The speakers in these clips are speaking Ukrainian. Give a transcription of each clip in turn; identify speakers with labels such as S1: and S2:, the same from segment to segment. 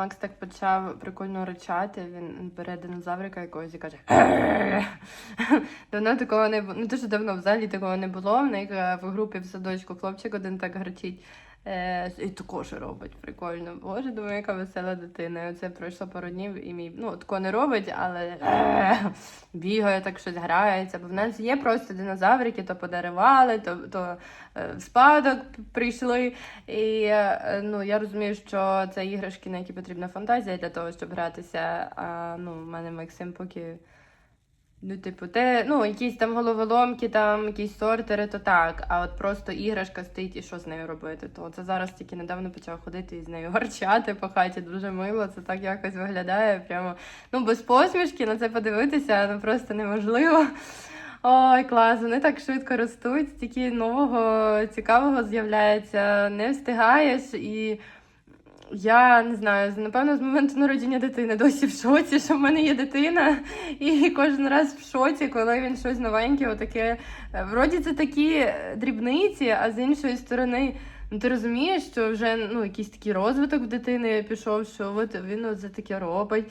S1: Макс так почав прикольно ричати. Він бере динозаврика якогось і каже. Давно такого не було. Ну дуже давно взагалі такого не було. В них е, в групі в садочку хлопчик один так гарчить. Е, і також робить прикольно. Боже, думаю, яка весела дитина. І Оце пройшло пару днів і мій ну такого не робить, але е, бігає, так щось грається. Бо в нас є просто динозаврики, то подарували, то, то е, в спадок прийшли. І е, ну я розумію, що це іграшки, на які потрібна фантазія для того, щоб гратися. А ну, в мене Максим поки. Ну, типу, те, ну, якісь там головоломки, там якісь сортери, то так. А от просто іграшка стоїть і що з нею робити? То це зараз тільки недавно почав ходити і з нею гарчати по хаті. Дуже мило. Це так якось виглядає. Прямо ну без посмішки на це подивитися, ну просто неможливо. Ой, клас, вони так швидко ростуть, стільки нового цікавого з'являється, не встигаєш і. Я не знаю, напевно, з моменту народження дитини досі в шоці, що в мене є дитина, і кожен раз в шоці, коли він щось новеньке, отаке. е, Вроді це такі дрібниці, а з іншої сторони, ну ти розумієш, що вже ну, якийсь такий розвиток в дитини пішов, що от він от це таке робить.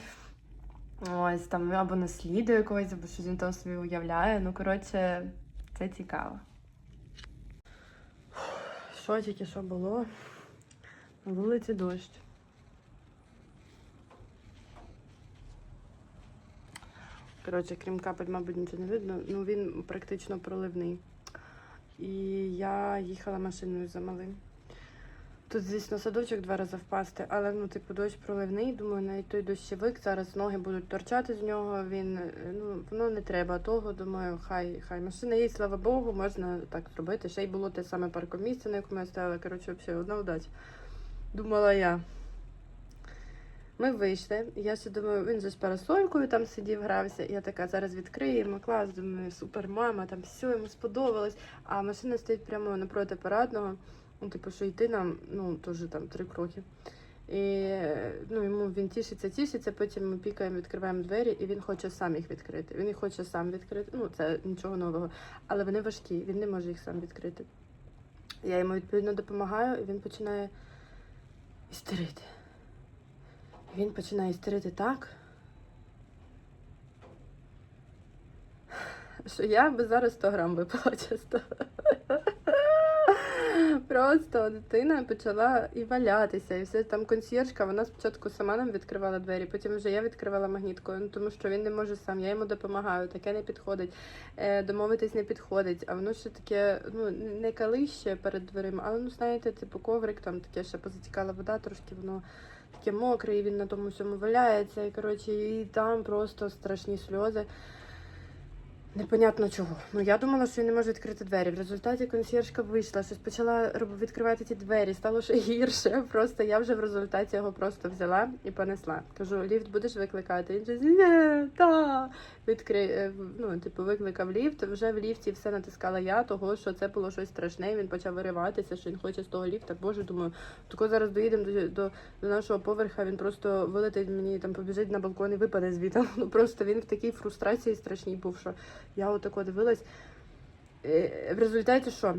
S1: Ось там або наслідує когось, або щось він там собі уявляє. Ну, коротше, це цікаво. Що тільки що було? На вулиці дощ. Коротше, крім капель, мабуть, нічого не видно. Ну він практично проливний. І я їхала машиною за малим. Тут, звісно, садочок два рази впасти, але ну, типу, дощ проливний. Думаю, навіть той дощовик зараз ноги будуть торчати з нього. Він ну воно не треба того. Думаю, хай хай машина є, слава Богу, можна так зробити. Ще й було те саме паркомісце, на якому я стояла. Коротше, взагалі, одна удача. Думала я. Ми вийшли. Я ще думаю, він же з парасолькою там сидів, грався. Я така, зараз відкриємо клас, думаю, супер мама, там все йому сподобалось. А машина стоїть прямо напроти парадного. Ну, типу, що йти нам, ну, теж там три кроки. І ну, йому він тішиться, тішиться, потім ми пікаємо, відкриваємо двері, і він хоче сам їх відкрити. Він їх хоче сам відкрити. Ну, це нічого нового. Але вони важкі, він не може їх сам відкрити. Я йому відповідно допомагаю, і він починає істерити. Він починає істерити так. Що я би зараз 100 грам випила чисто. Просто дитина почала і валятися, і все там консьєржка, вона спочатку сама нам відкривала двері, потім вже я відкривала магніткою, ну тому що він не може сам, я йому допомагаю, таке не підходить, е, домовитись не підходить, а воно ще таке, ну не калище перед дверима, але ну знаєте, типу коврик, там таке ще позатікала вода, трошки воно таке мокре, і він на тому всьому валяється, і коротше, і там просто страшні сльози. Непонятно чого. Ну я думала, що він не може відкрити двері. В результаті консьєржка вийшла, щось почала відкривати ті двері, стало ще гірше. Просто я вже в результаті його просто взяла і понесла. Кажу, ліфт будеш викликати? Він же ні, та відкри... е, ну, типу, викликав ліфт. Вже в ліфті все натискала я, того що це було щось страшне. Він почав вириватися, що він хоче з того ліфта. Боже, думаю, тако зараз доїдемо до, до, до нашого поверха. Він просто вилетить мені там, побіжить на балкон і випаде звідти. Ну просто він в такій фрустрації страшній був, що я отако дивилась. Е, В результаті що?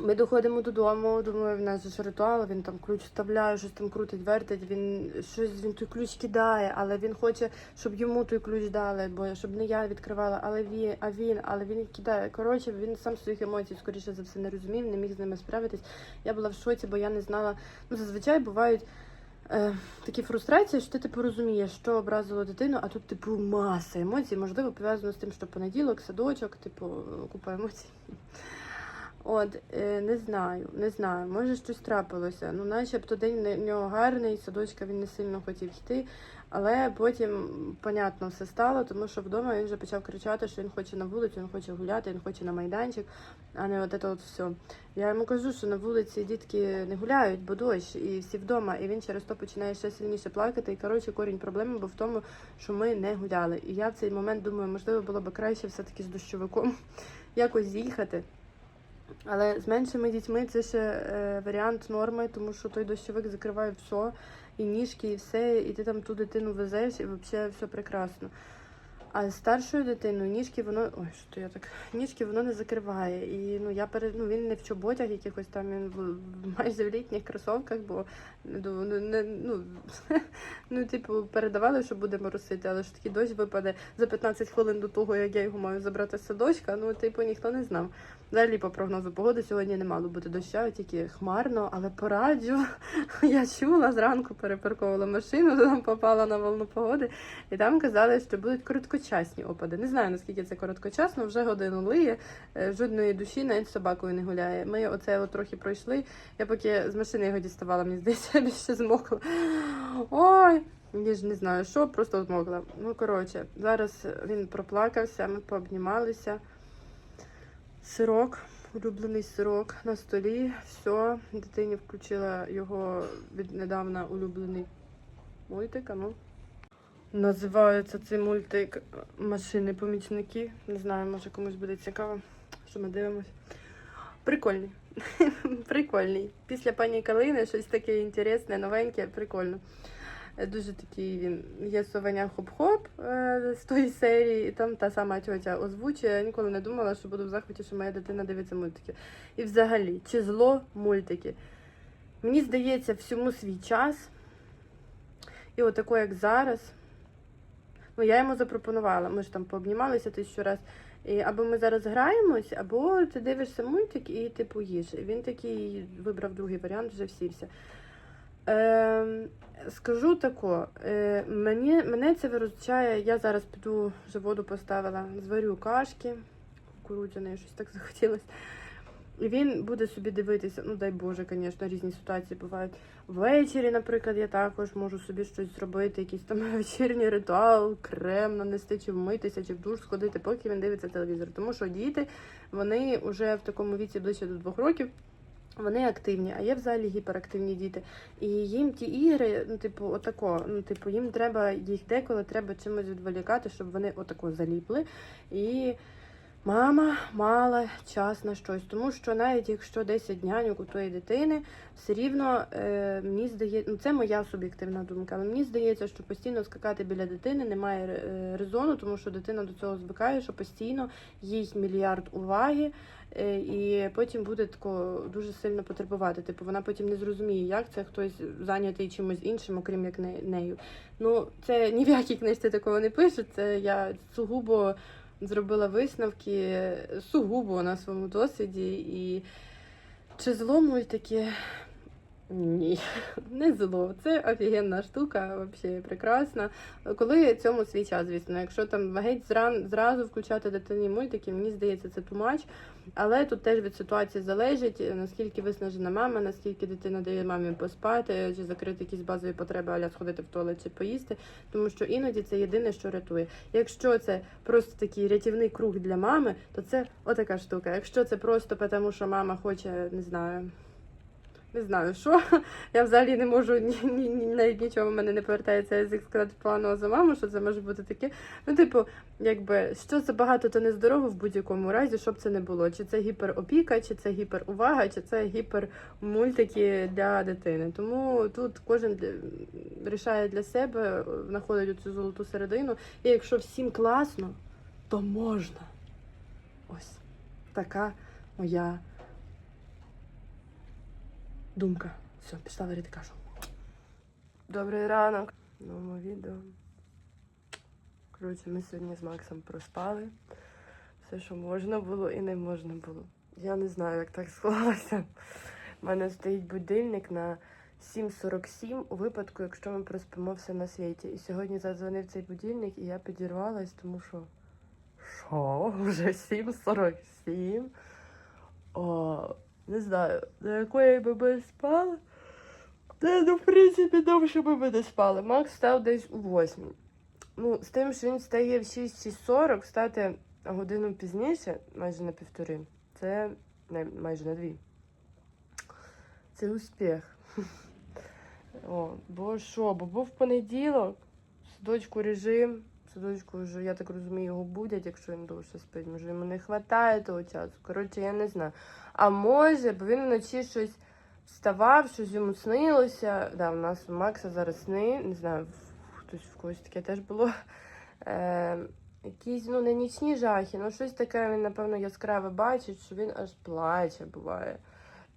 S1: Ми доходимо додому, думаю, в нас же ритуал, він там ключ вставляє, щось там крутить, вертить, він щось він той ключ кидає, але він хоче, щоб йому той ключ дали, бо щоб не я відкривала, але він, а він, але він кидає. Коротше, він сам своїх емоцій, скоріше за все, не розумів, не міг з ними справитись. Я була в шоці, бо я не знала. Ну, зазвичай бувають е, такі фрустрації, що ти типу розумієш, що образило дитину, а тут, типу, маса емоцій, можливо, пов'язано з тим, що понеділок, садочок, типу, купа емоцій. От, е, не знаю, не знаю, може щось трапилося. Ну, начебто день в нього гарний, садочка він не сильно хотів йти, але потім, понятно, все стало, тому що вдома він вже почав кричати, що він хоче на вулицю, він хоче гуляти, він хоче на майданчик, а не от це от все. Я йому кажу, що на вулиці дітки не гуляють, бо дощ, і всі вдома, і він через то починає ще сильніше плакати. І коротше, корінь проблеми був в тому, що ми не гуляли. І я в цей момент думаю, можливо, було б краще все-таки з дощовиком якось з'їхати. Але з меншими дітьми це ще е, варіант норми, тому що той дощовик закриває все, і ніжки, і все, і ти там ту дитину везеш, і взагалі все прекрасно. А старшою дитиною ніжки воно. Ой, що я так. Ніжки воно не закриває. І ну я перед ну він не в чоботях якихось там, він в майже в літніх кросовках, бо ну, ну, не, ну, ну, типу, передавали, що буде моросити, але ж такий дощ випаде за 15 хвилин до того, як я його маю забрати з садочка. Ну, типу, ніхто не знав. Взагалі, по прогнозу погоди сьогодні не мало бути дощу, тільки хмарно, але по радіо я чула зранку, перепарковувала машину, там попала на волну погоди, і там казали, що будуть короткочасні опади. Не знаю наскільки це короткочасно, вже годину лиє, е, жодної душі навіть собакою не гуляє. Ми оце от трохи пройшли. Я поки з машини його діставала, мені здається, більше змокла. Ой. Я ж не знаю, що, просто змогла. Ну, коротше, зараз він проплакався, ми пообнімалися. Сирок, улюблений сирок на столі. Все, дитині включила його віднедавна улюблений мультик. а Ну. Називається цей мультик Машини-помічники. Не знаю, може комусь буде цікаво, що ми дивимось. Прикольний. Прикольний. Після пані Калини щось таке інтересне, новеньке, прикольно. Е, Дуже такий він є совеня хоп-хоп е, з тої серії, і там та сама тьотя озвучує. Я ніколи не думала, що буду в захваті, що моя дитина дивиться мультики. І взагалі, чи зло мультики? Мені здається, всьому свій час. І отако, як зараз. Ну, я йому запропонувала. Ми ж там пообнімалися тисячу раз. І або ми зараз граємось, або ти дивишся мультик і типу їж. І він такий вибрав другий варіант, вже всівся. Е, скажу тако, е, мені, мене це виручає. Я зараз піду вже воду поставила, зварю кашки кукурудзяної, щось так захотілося. І він буде собі дивитися, ну дай Боже, звісно, різні ситуації бувають. Ввечері, наприклад, я також можу собі щось зробити, якийсь там вечірній ритуал, крем нанести, чи вмитися, чи в душ сходити, поки він дивиться телевізор. Тому що діти, вони вже в такому віці ближче до двох років. Вони активні, а є взагалі гіперактивні діти. І їм ті ігри, ну, типу, отако, ну, типу, їм треба їх деколи треба чимось відволікати, щоб вони отако заліпли. І мама мала час на щось. Тому що навіть якщо 10 няньок у тої дитини, все рівно е, мені здається, ну це моя суб'єктивна думка, але мені здається, що постійно скакати біля дитини немає е, резону, тому що дитина до цього звикає, що постійно їй мільярд уваги. Е, І потім буде тако дуже сильно потребувати. Типу, вона потім не зрозуміє, як це хтось зайнятий чимось іншим, окрім як не- нею. Ну, це ні в якій книжці такого не пише. Це я сугубо зробила висновки сугубо на своєму досвіді. І чи зломують мультики? Ні, не зло. Це офігенна штука, взагалі прекрасна. Коли цьому свій час, звісно, якщо там геть зран, зразу включати дитині мультики, мені здається, це тумач. Але тут теж від ситуації залежить, наскільки виснажена мама, наскільки дитина дає мамі поспати, чи закрити якісь базові потреби, аля сходити в туалет чи поїсти. Тому що іноді це єдине, що рятує. Якщо це просто такий рятівний круг для мами, то це отака штука. Якщо це просто тому, що мама хоче, не знаю. Не знаю, що. Я взагалі не можу ні, ні, ні навіть нічого в мене не повертається язик сказати плану за маму, що це може бути таке. Ну, типу, якби що забагато, то нездорово в будь-якому разі, щоб це не було. Чи це гіперопіка, чи це гіперувага, чи це гіпермультики для дитини. Тому тут кожен рішає для себе, знаходить цю золоту середину. І якщо всім класно, то можна. Ось така моя думка. Все, пішла варити кашу. Добрий ранок. Новому відео. Коротше, ми сьогодні з Максом проспали. Все, що можна було і не можна було. Я не знаю, як так склалося. У мене стоїть будильник на 7.47 у випадку, якщо ми проспимо все на світі. І сьогодні задзвонив цей будильник, і я підірвалась, тому що. Що? Вже 7.47? О, не знаю, до якої би ми спали. Та, ну, в принципі, довше би ми не спали. Макс став десь у 8. Ну, з тим, що він стає в 6-6.40, встати годину пізніше, майже на півтори, це не, майже на дві. Це успіх. О, бо що, бо був понеділок, садочку режим, садочку вже, я так розумію, його будять, якщо він довше спить. Може, йому не вистачає того часу. Коротше, я не знаю. А може, бо він вночі щось вставав, щось йому снилося. Да, у нас у Макса зараз сни, не знаю, хтось в когось таке теж було. Е, Якісь, ну, не нічні жахи, ну щось таке він, напевно, яскраве бачить, що він аж плаче буває.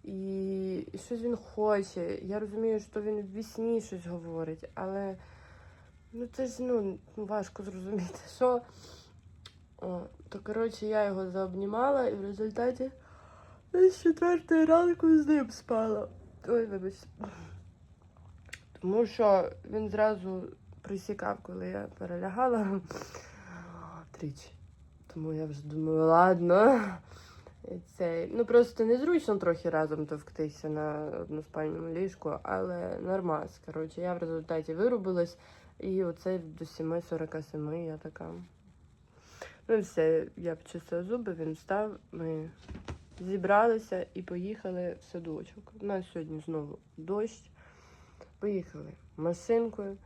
S1: І, і щось він хоче. Я розумію, що він в вісні щось говорить, але ну це ж ну, важко зрозуміти, що. О, то коротше я його заобнімала і в результаті десь четвертої ранку з ним спала. Ой, вибач. Тому що він зразу присікав, коли я перелягала тричі. Тому я вже думаю, ладно. І Цей. Ну просто незручно трохи разом товктися на односпальному ліжку, але нормас. Коротше, я в результаті вирубилась, і оце до 7.47 я така. Ну все, я почистила зуби, він встав, ми зібралися і поїхали в садочок. У нас сьогодні знову дощ. Поїхали машинкою.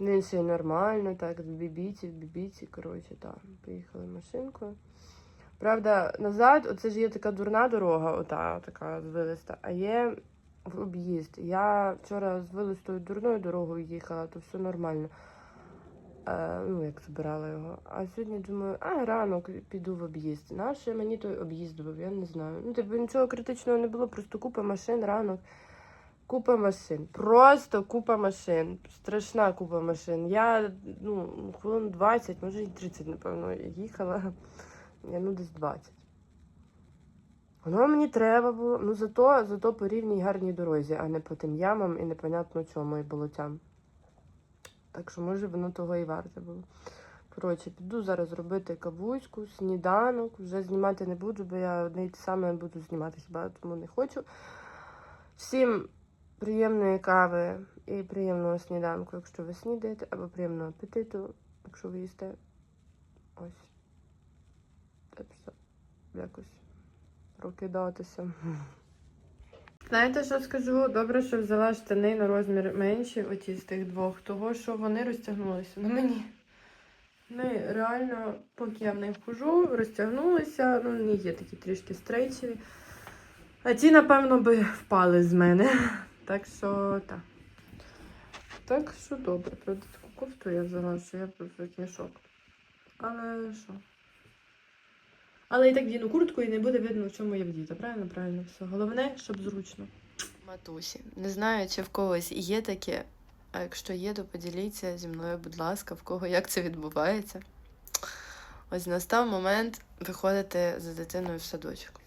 S1: Він ще нормально, так, з бібіці, в бібіці, коротше, так. Поїхали машинкою. Правда, назад, оце ж є така дурна дорога, ота така звилиста, а є в об'їзд. Я вчора з вилистою дурною дорогою їхала, то все нормально. Е, ну, як збирала його. А сьогодні думаю, а ранок піду в об'їзд. Наше мені той об'їзд був, я не знаю. Ну, типу, нічого критичного не було, просто купа машин ранок. Купа машин. Просто купа машин. Страшна купа машин. Я ну, хвилин 20, може і 30, напевно, їхала. Я ну десь 20. Воно мені треба було. Ну зато, зато по рівній гарній дорозі, а не по тим ямам і непонятно чому і болотям. Так що, може, воно того і варте було. Коротше, піду зараз робити кавуську, сніданок. Вже знімати не буду, бо я одне й те саме буду знімати, хіба тому не хочу. Всім приємної кави і приємного сніданку, якщо ви снідаєте, або приємного апетиту, якщо ви їсте. Ось. Так що якось прокидатися. Знаєте, що скажу? Добре, що взяла штани на розмір менші, оті з тих двох, того що вони розтягнулися на мені. Вони реально, поки я в них хожу, розтягнулися, ну, вони є такі трішки стрейчеві. А ті, напевно, би впали з мене. Так що так. Так що добре. Правда, таку кофту я взяла, що я просто мішок. Але що? Але і так вдіну куртку і не буде видно, в чому я вдіта. Правильно, правильно, все. Головне, щоб зручно. Матусі, не знаю, чи в когось є таке. А якщо є, то поділіться зі мною, будь ласка, в кого як це відбувається. Ось настав момент виходити за дитиною в садочок.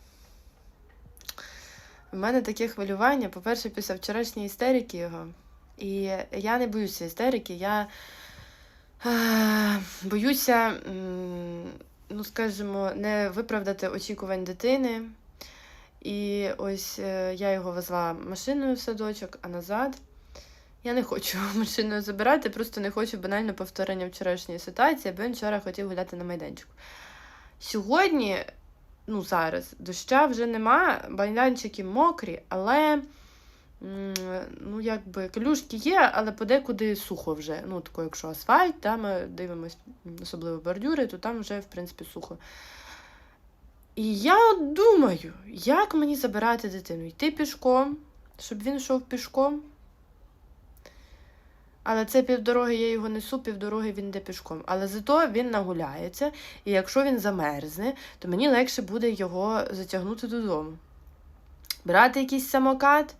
S1: У мене таке хвилювання, по-перше, після вчорашньої істерики його. І я не боюся істерики, я боюся, ну, скажімо, не виправдати очікувань дитини. І ось е, я його везла машиною в садочок, а назад я не хочу машиною забирати, просто не хочу банально повторення вчорашньої ситуації, бо він вчора хотів гуляти на майданчику. Сьогодні, ну зараз, доща вже нема, майданчики мокрі, але ну, якби калюшки є, але подекуди сухо вже. Ну, тако, якщо асфальт, там ми дивимось, особливо бордюри, то там вже, в принципі, сухо. І я думаю, як мені забирати дитину? Йти пішком, щоб він йшов пішком. Але це півдороги я його несу, півдороги він йде пішком. Але зато він нагуляється, і якщо він замерзне, то мені легше буде його затягнути додому. Брати якийсь самокат.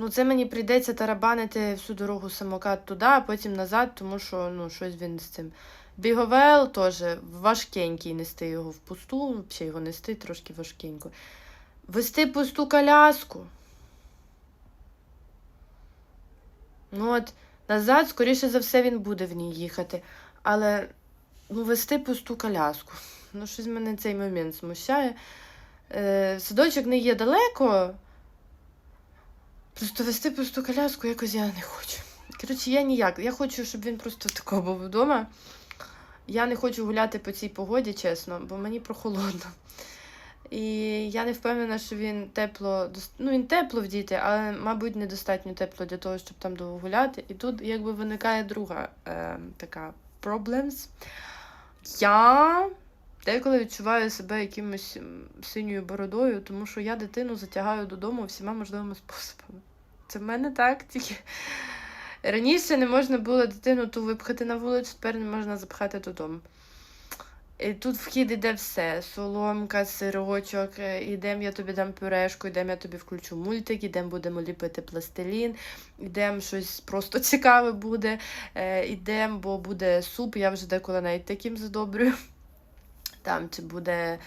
S1: Ну, це мені прийдеться тарабанити всю дорогу самокат туди, а потім назад, тому що ну, щось він з цим. Біговел теж важкенький нести його в пусту, взагалі його нести трошки важкенько. Вести пусту коляску. Ну от назад, скоріше за все, він буде в ній їхати. Але ну, вести пусту коляску. Ну, щось мене цей момент смущає. Е, садочок не є далеко. Просто вести пусту коляску якось я не хочу. Коротше, я ніяк. Я хочу, щоб він просто тако був вдома. Я не хочу гуляти по цій погоді, чесно, бо мені прохолодно. І я не впевнена, що він тепло ну він тепло вдіти, але, мабуть, недостатньо тепло для того, щоб там довго гуляти. І тут якби виникає друга е, така problems. Я деколи відчуваю себе якимось синьою бородою, тому що я дитину затягаю додому всіма можливими способами. Це в мене так, тільки Раніше не можна було дитину ту випхати на вулицю, тепер не можна запхати додому. І тут вхід іде все: соломка, сирочок, е, ідем, я тобі дам пюрешку, ідем, я тобі включу мультик, ідем будемо ліпити пластилін, ідем щось просто цікаве буде, е, ідем, бо буде суп, я вже деколи навіть таким задобрюю. Там чи буде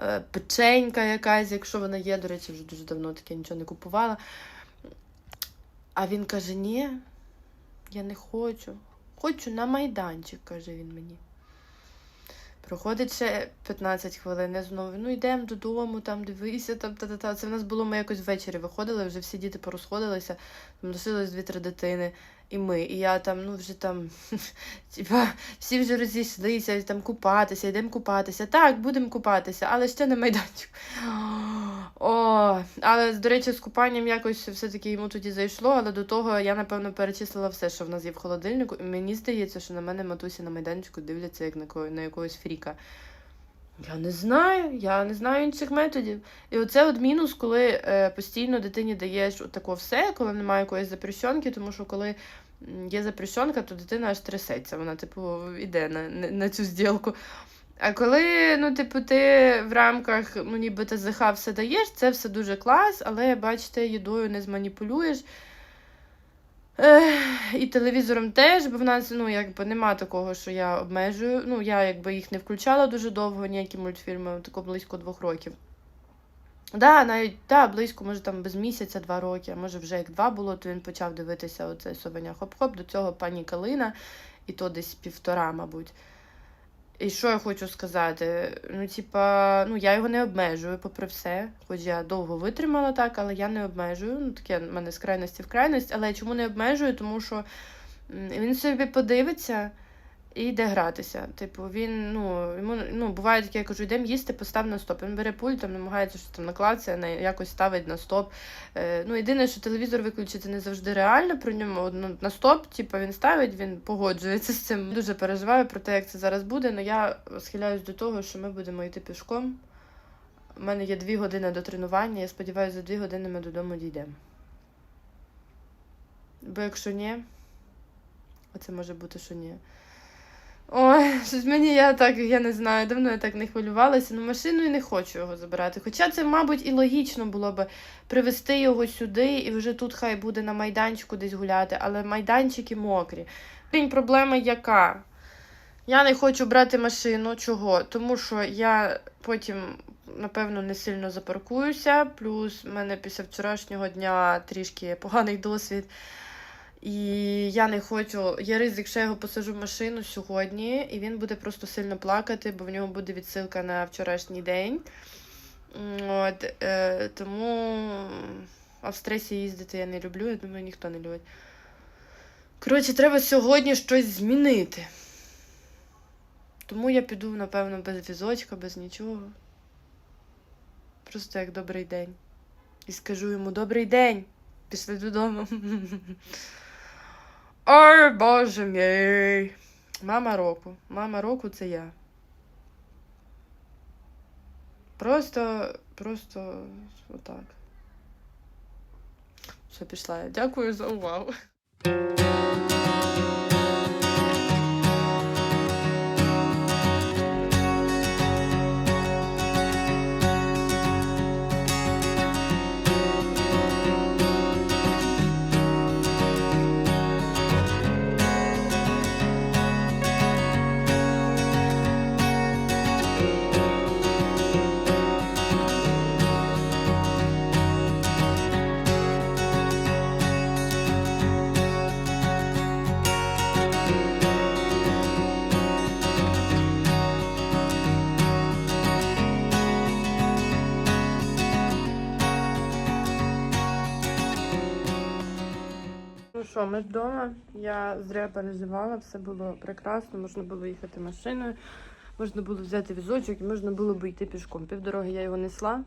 S1: е, печенька якась, якщо вона є, до речі, вже дуже давно таке нічого не купувала. А він каже: ні, я не хочу. Хочу на майданчик, каже він мені. Проходить ще 15 хвилин, я знову, ну йдемо додому, там дивися, там та-та-та. Це в нас було, ми якось ввечері виходили, вже всі діти порозходилися, там лишилось дві-три дитини, і ми. І я там, ну вже там, типа, всі вже розійшлися, там купатися, йдемо купатися. Так, будемо купатися, але ще на майданчику. О, але, до речі, з купанням якось все-таки йому тоді зайшло, але до того я, напевно, перечислила все, що в нас є в холодильнику, і мені здається, що на мене матусі на майданчику дивляться як на, на якогось фріка. Я не знаю, я не знаю інших методів. І оце от мінус, коли е, постійно дитині даєш тако все, коли немає якоїсь запрещенки, тому що коли є запрещенка, то дитина аж трясеться, вона, типу, йде на, на, цю зділку. А коли, ну, типу, ти в рамках, ну, ніби ТЗХ все даєш, це все дуже клас, але, бачите, їдою не зманіпулюєш. І телевізором теж, бо в нас ну, якби нема такого, що я обмежую. Ну, я якби їх не включала дуже довго, ніякі мультфільми, тако близько двох років. Да, навіть да, близько, може там без місяця, два роки, а може вже як два було, то він почав дивитися оце совеня хоп-хоп, до цього пані Калина, і то десь півтора, мабуть. І що я хочу сказати? Ну, типа, ну я його не обмежую, попри все. Хоч я довго витримала так, але я не обмежую. Ну, таке в мене з крайності в крайність. Але чому не обмежую? Тому що він собі подивиться і йде гратися. Типу, він, ну, йому ну, буває таке, я кажу, йдемо їсти, постав на стоп. Він бере пульт, там намагається щось там наклатися, на якось ставить на стоп. Е, ну, єдине, що телевізор виключити не завжди реально при ньому. Ну, на стоп, типу, він ставить, він погоджується з цим. Дуже переживаю про те, як це зараз буде, але я схиляюсь до того, що ми будемо йти пішком. У мене є дві години до тренування, я сподіваюся, за дві години ми додому дійдемо. Бо якщо ні, оце може бути, що ні. Ой, щось мені я так, я не знаю, давно я так не хвилювалася, ну машину і не хочу його забирати. Хоча це, мабуть, і логічно було би привезти його сюди і вже тут хай буде на майданчику десь гуляти, але майданчики мокрі. Проблема яка? Я не хочу брати машину. Чого? Тому що я потім, напевно, не сильно запаркуюся. Плюс в мене після вчорашнього дня трішки поганий досвід. І я не хочу. Є ризик, що я його посажу в машину сьогодні, і він буде просто сильно плакати, бо в нього буде відсилка на вчорашній день. От, е, тому а в стресі їздити я не люблю, я думаю, ніхто не любить. Коротше, треба сьогодні щось змінити. Тому я піду, напевно, без візочка, без нічого. Просто як добрий день. І скажу йому добрий день. Пішли додому. Ой, боже мій. Мама року. Мама року це я. Просто, просто отак. Все, пішла я. Дякую за увагу. Що, ми вдома. Я зря переживала, все було прекрасно, можна було їхати машиною, можна було взяти візочок і можна було б йти пішком. Півдороги я його несла,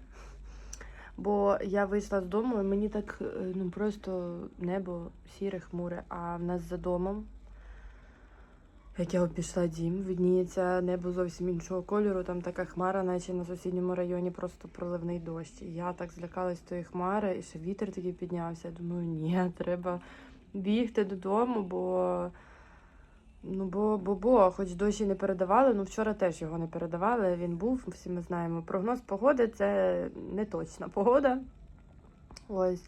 S1: бо я вийшла з дому і мені так е, ну просто небо сіре, хмуре, а в нас за домом. Як я обійшла дім, видніється небо зовсім іншого кольору, там така хмара, наче на сусідньому районі просто проливний дощ. І я так злякалась тої хмари, і ще вітер такий піднявся. Я думаю, ні, треба бігти додому, бо. Ну, бо, бо, бо, хоч дощі не передавали, ну вчора теж його не передавали. Він був, всі ми знаємо. Прогноз погоди це не точна погода. Ось.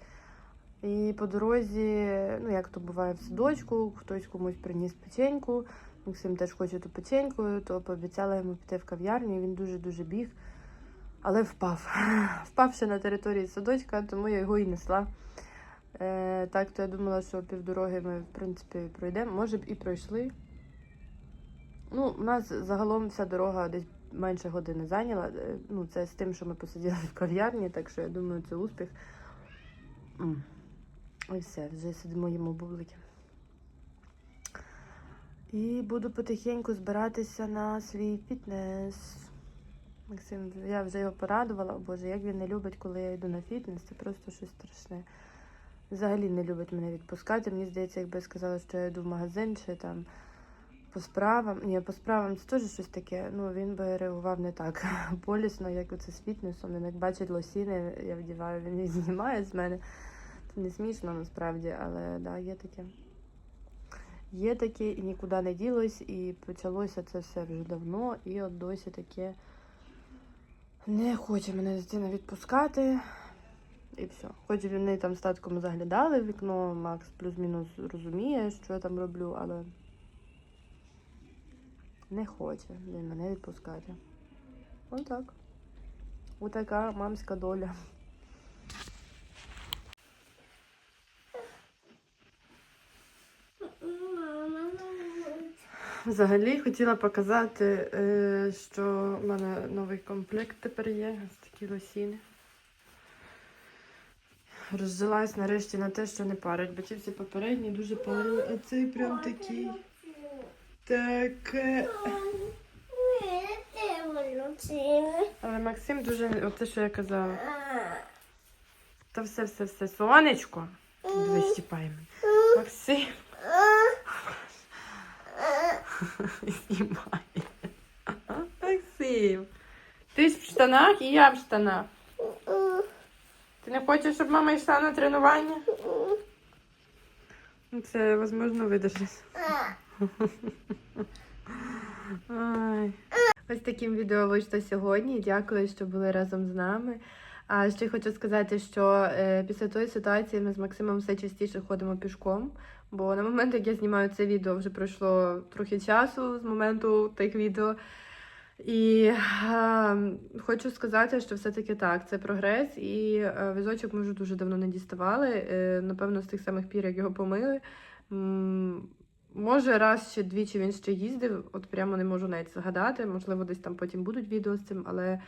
S1: І по дорозі, ну як то буває в садочку, хтось комусь приніс печеньку. Максим теж хоче ту печеньку, то пообіцяла йому піти в кав'ярню. і Він дуже-дуже біг, але впав. Впав ще на території садочка, тому я його і несла. Е, так, то я думала, що півдороги ми, в принципі, пройдемо. Може б і пройшли. Ну, у нас загалом вся дорога десь менше години зайняла. Е, Ну, це з тим, що ми посиділи в кав'ярні, так що я думаю, це успіх. І все, вже сидимо їмо бублики. І буду потихеньку збиратися на свій фітнес. Максим, я вже його порадувала, О, Боже, як він не любить, коли я йду на фітнес, це просто щось страшне. Взагалі не любить мене відпускати. Мені здається, якби я сказала, що я йду в магазин чи там по справам. Ні, по справам це теж щось таке. Ну він би реагував не так болісно, як оце з фітнесом. Він як бачить лосіни, я вдіваю, він їх знімає з мене. Це не смішно насправді, але да, є таке. Є таке, і нікуди не ділось, і почалося це все вже давно, і от досі таке не хоче мене дитина відпускати. І все. Хоч вони там з татком заглядали в вікно, Макс плюс-мінус розуміє, що я там роблю, але не хоче він мене відпускати. Отак. Отака мамська доля. Взагалі хотіла показати, е, що в мене новий комплект тепер є. Ось такі лосіни. Розжилась нарешті на те, що не парить, бо ті всі попередні дуже парили, а цей прям такий. Таке. Але Максим дуже. Оце, що я казала. Та все, все, все. Сонечко. Чіпай мене. Максим. Знімає. Максим. Ти ж в штанах і я в штанах. Ти не хочеш, щоб мама йшла на тренування? Ну, Це, можливо, видержить. Ай. Ось таким відео вийшло сьогодні. Дякую, що були разом з нами. А ще хочу сказати, що е, після тої ситуації ми з Максимом все частіше ходимо пішком. Бо на момент, як я знімаю це відео, вже пройшло трохи часу з моменту тих відео. І е, хочу сказати, що все-таки так, це прогрес, і е, візочок ми вже дуже давно не діставали. Е, напевно, з тих самих пір, як його помили. М, Може, раз чи двічі він ще їздив, от прямо не можу навіть згадати. Можливо, десь там потім будуть відео з цим, але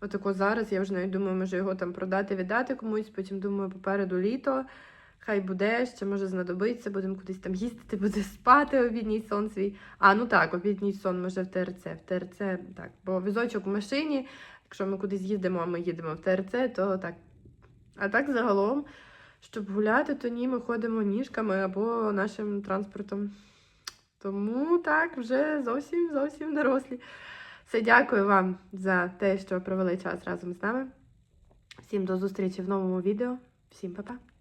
S1: отако зараз я вже навіть думаю, може його там продати, віддати комусь. Потім думаю, попереду літо. Хай буде, ще може знадобиться, будемо кудись там їздити, буде спати обідній сон свій. А, ну так, обідній сон може в ТРЦ. В ТРЦ так, бо візочок в машині, якщо ми кудись їздимо, а ми їдемо в ТРЦ, то так. А так загалом, щоб гуляти, то ні, ми ходимо ніжками або нашим транспортом. Тому так, вже зовсім зовсім дорослі. Все, дякую вам за те, що провели час разом з нами. Всім до зустрічі в новому відео. Всім па-па!